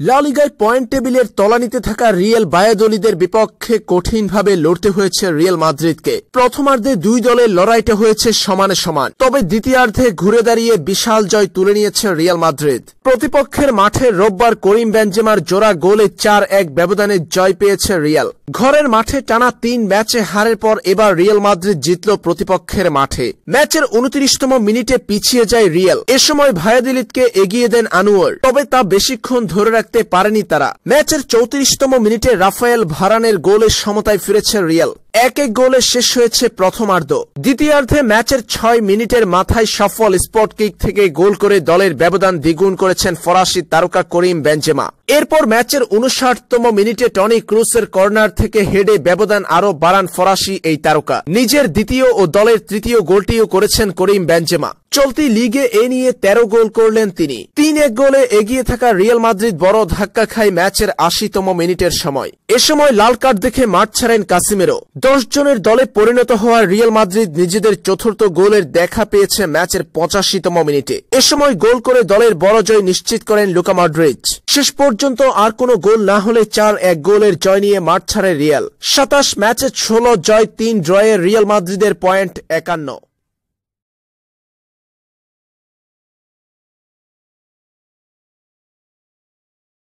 লা লিগায় পয়েন্ট টেবিলের তলানিতে থাকা রিয়েল বায়াদলিদের বিপক্ষে কঠিনভাবে লড়তে হয়েছে রিয়েল মাদ্রিদকে। প্রথমার্ধে দুই দলের লড়াইটা হয়েছে সমানে সমান। তবে দ্বিতীয়ার্ধে ঘুরে দাঁড়িয়ে বিশাল জয় তুলে নিয়েছে রিয়েল মাদ্রিদ। প্রতিপক্ষের মাঠে রোববার করিম বেঞ্জেমার জোড়া গোলে চার এক ব্যবধানে জয় পেয়েছে রিয়াল। ঘরের মাঠে টানা তিন ম্যাচে হারের পর এবার রিয়েল মাদ্রিদ জিতল প্রতিপক্ষের মাঠে। ম্যাচের উনত্রিশতম মিনিটে পিছিয়ে যায় রিয়েল। এ সময় ভায়াদিলিতকে এগিয়ে দেন আনুয়ার। তবে তা বেশিক্ষণ ধরে রাখতে পারেনি তারা। ম্যাচের চৌত্রিশতম মিনিটে রাফায়েল ভারানের গোলের সমতায় ফিরেছে রিয়াল। এক এক গোলে শেষ হয়েছে প্রথমার্ধ। দ্বিতীয়ার্ধে ম্যাচের ছয় মিনিটের মাথায় সফল স্পট কিক থেকে গোল করে দলের ব্যবধান দ্বিগুণ করেছেন ফরাসি তারকা করিম বেঞ্জেমা এরপর ম্যাচের উনষাটতম মিনিটে টনি ক্রুসের কর্নার থেকে হেডে ব্যবধান আরও বাড়ান ফরাসি এই তারকা। নিজের দ্বিতীয় ও দলের তৃতীয় গোলটিও করেছেন করিম বেঞ্জেমা চলতি লিগে এ নিয়ে তেরো গোল করলেন তিনি। তিন এক গোলে এগিয়ে থাকা রিয়াল মাদ্রিদ বড় ধাক্কা খায় ম্যাচের আশিতম মিনিটের সময়। এ সময় লাল কার্ড দেখে মাঠ ছাড়েন কাসিমেরো দশ জনের দলে পরিণত হওয়া রিয়াল মাদ্রিদ নিজেদের চতুর্থ গোলের দেখা পেয়েছে ম্যাচের পঁচাশিতম মিনিটে। এ সময় গোল করে দলের বড় জয় নিশ্চিত করেন লুকা মাদ্রিজ শেষ পর্যন্ত আর কোনো গোল না হলে চার এক গোলের জয় নিয়ে মাঠ ছাড়ে রিয়াল। সাতাশ ম্যাচে ষোলো জয়, তিন ড্রয়ে রিয়াল মাদ্রিদের পয়েন্ট একান্ন।